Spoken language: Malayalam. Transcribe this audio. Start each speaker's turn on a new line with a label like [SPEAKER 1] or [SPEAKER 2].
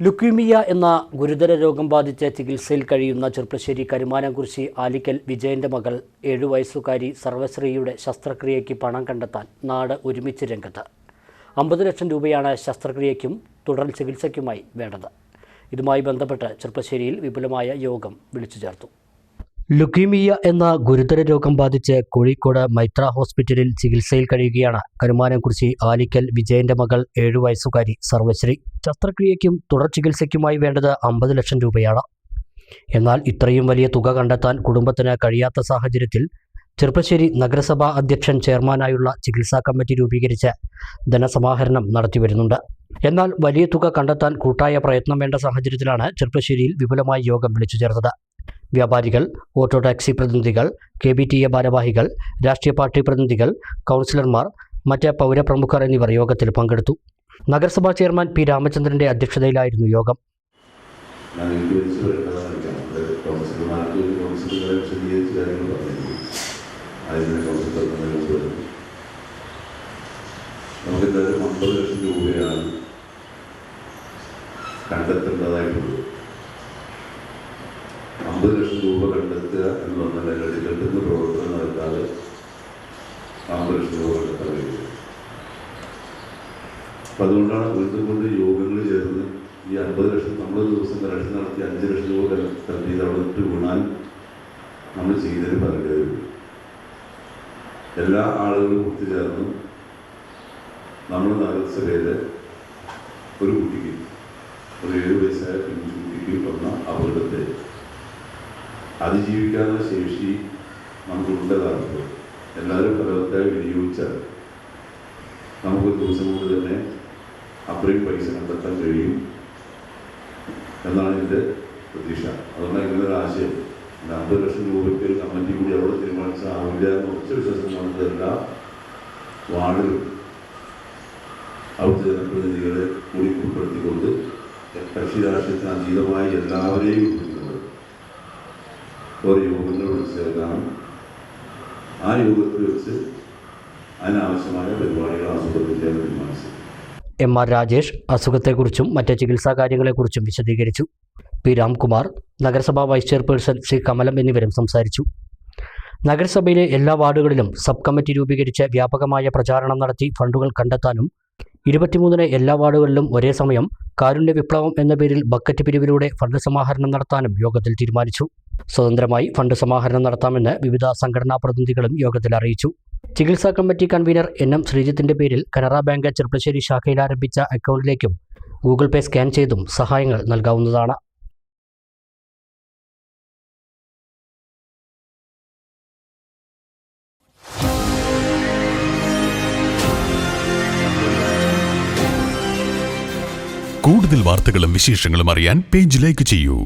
[SPEAKER 1] ലുക്യൂമിയ എന്ന ഗുരുതര രോഗം ബാധിച്ച് ചികിത്സയിൽ കഴിയുന്ന ചെർപ്പശ്ശേരി കരുമാനംകുറിശി ആലിക്കൽ വിജയന്റെ മകൾ ഏഴു വയസ്സുകാരി സർവശ്രീയുടെ ശസ്ത്രക്രിയയ്ക്ക് പണം കണ്ടെത്താൻ നാട് ഒരുമിച്ച് രംഗത്ത്. അമ്പത് ലക്ഷം രൂപയാണ് ശസ്ത്രക്രിയയ്ക്കും തുടർ ചികിത്സയ്ക്കുമായി വേണ്ടത്. ഇതുമായി ബന്ധപ്പെട്ട് ചെർപ്പശ്ശേരിയിൽ വിപുലമായ യോഗം വിളിച്ചു ചേർത്തു. ലുക്കീമിയ എന്ന ഗുരുതര രോഗം ബാധിച്ച് കോഴിക്കോട് മൈത്ര ഹോസ്പിറ്റലിൽ ചികിത്സയിൽ കഴിയുകയാണ്. കരുമാനംകുറിശി ആലിക്കൽ വിജയന്റെ മകൾ ഏഴു വയസ്സുകാരി സർവശ്രീ. ശസ്ത്രക്രിയയ്ക്കും തുടർ ചികിത്സയ്ക്കുമായി വേണ്ടത് അമ്പത് ലക്ഷം രൂപയാണ്. എന്നാൽ ഇത്രയും വലിയ തുക കണ്ടെത്താൻ കുടുംബത്തിന് കഴിയാത്ത സാഹചര്യത്തിൽ ചെറുപ്പശ്ശേരി നഗരസഭാ അധ്യക്ഷൻ ചെയർമാനായുള്ള ചികിത്സാ കമ്മിറ്റി രൂപീകരിച്ച് ധനസമാഹരണം നടത്തിവരുന്നുണ്ട് എന്നാൽ വലിയ തുക കണ്ടെത്താൻ കൂട്ടായ പ്രയത്നം വേണ്ട സാഹചര്യത്തിലാണ് ചെറുപ്പശ്ശേരിയിൽ വിപുലമായ യോഗം വിളിച്ചു ചേർത്തത്. വ്യാപാരികൾ ഓട്ടോ ടാക്സി പ്രതിനിധികൾ കെ ബി ടി എ ഭാരവാഹികൾ രാഷ്ട്രീയ പാർട്ടി പ്രതിനിധികൾ കൗൺസിലർമാർ മറ്റ് പൗരപ്രമുഖർ എന്നിവർ യോഗത്തിൽ പങ്കെടുത്തു. നഗരസഭാ ചെയർമാൻ പി രാമചന്ദ്രന്റെ അധ്യക്ഷതയിലായിരുന്നു യോഗം.
[SPEAKER 2] നമുക്ക് എന്തായാലും അമ്പത് ലക്ഷം രൂപയാണ് കണ്ടെത്തേണ്ടതായിട്ടുള്ളത്. ലക്ഷം രൂപ കണ്ടെത്തുക എന്ന് പറഞ്ഞാൽ അല്ലെങ്കിൽ കണ്ടെത്തുന്ന പ്രവർത്തനം നടത്താതെ അമ്പത് ലക്ഷം രൂപ കണ്ടെത്താൻ കഴിയും. അപ്പം അതുകൊണ്ടാണ് വീണ്ടും കൊണ്ട് യോഗങ്ങൾ ചേർന്ന് ഈ അമ്പത് ലക്ഷം നമ്മൾ ദിവസം കലക്ഷൻ നടത്തി അഞ്ച് ലക്ഷം രൂപ ചെയ്ത് അവിടെ ഇട്ട് വീണാൽ നമ്മൾ ചെയ്തതിന് പലരും എല്ലാ ആളുകളും ഒത്തുചേർന്ന് നമ്മൾ നഗരസഭയിലെ ഒരു കുട്ടിക്ക് ഒരു ഏഴ് വയസ്സായ പെൺകുട്ടിക്ക് വന്ന അപകടത്തെ അതിജീവിക്കാനുള്ള ശേഷി നമുക്കുള്ളതാണ് എല്ലാവരും ഫലവത്തായി വിനിയോഗിച്ചാൽ നമുക്ക് ദിവസം കൊണ്ട് തന്നെ അത്രയും പൈസ കണ്ടെത്താൻ കഴിയും എന്നാണ് എന്റെ പ്രതീക്ഷ. അതുകൊണ്ടാണ് ഇങ്ങനെ ഒരു ആശയം. അമ്പത് ലക്ഷം രൂപയ്ക്ക് കമ്മിറ്റി കൂടി അവിടെ തീരുമാനിച്ചാൽ ആവില്ല എന്ന് ഉറച്ച വിശ്വാസം എല്ലാ വാർഡിലും അവിടുത്തെ ജനപ്രതിനിധികളെ കൂടി ഉൾപ്പെടുത്തിക്കൊണ്ട് കക്ഷി രാഷ്ട്രീയത്തിന് അതീതമായി എല്ലാവരെയും ഓരോ യോഗങ്ങൾ ചേർക്കാനും ആ യോഗത്തിൽ വെച്ച് അതിനാവശ്യമായ പരിപാടികൾ ആസൂത്രിക്കാൻ തീരുമാനിച്ചു.
[SPEAKER 1] എം ആർ രാജേഷ് അസുഖത്തെക്കുറിച്ചും മറ്റ് ചികിത്സാ കാര്യങ്ങളെക്കുറിച്ചും വിശദീകരിച്ചു. പി രാംകുമാർ നഗരസഭാ വൈസ് ചെയർപേഴ്സൺ സി കമലം എന്നിവരും സംസാരിച്ചു. നഗരസഭയിലെ എല്ലാ വാർഡുകളിലും സബ് കമ്മിറ്റി രൂപീകരിച്ച് വ്യാപകമായ പ്രചാരണം നടത്തി ഫണ്ടുകൾ കണ്ടെത്താനും ഇരുപത്തിമൂന്നിന് എല്ലാ വാർഡുകളിലും ഒരേ സമയം കാരുണ്യ വിപ്ലവം എന്ന പേരിൽ ബക്കറ്റ് പിരിവിലൂടെ ഫണ്ട് സമാഹരണം നടത്താനും യോഗത്തിൽ തീരുമാനിച്ചു. സ്വതന്ത്രമായി ഫണ്ട് സമാഹരണം നടത്താമെന്ന് വിവിധ സംഘടനാ പ്രതിനിധികളും യോഗത്തിൽ അറിയിച്ചു. ചികിത്സാ കമ്മിറ്റി കൺവീനർ എൻ എം ശ്രീജിത്തിന്റെ പേരിൽ കനറ ബാങ്ക് ചെറുപ്പശ്ശേരി ശാഖയിൽ ആരംഭിച്ച അക്കൗണ്ടിലേക്കും ഗൂഗിൾ പേ സ്കാൻ ചെയ്തും സഹായങ്ങൾ നൽകാവുന്നതാണ്.
[SPEAKER 3] കൂടുതൽ വാർത്തകളും വിശേഷങ്ങളും അറിയാൻ പേജ് ലൈക്ക് ചെയ്യൂ.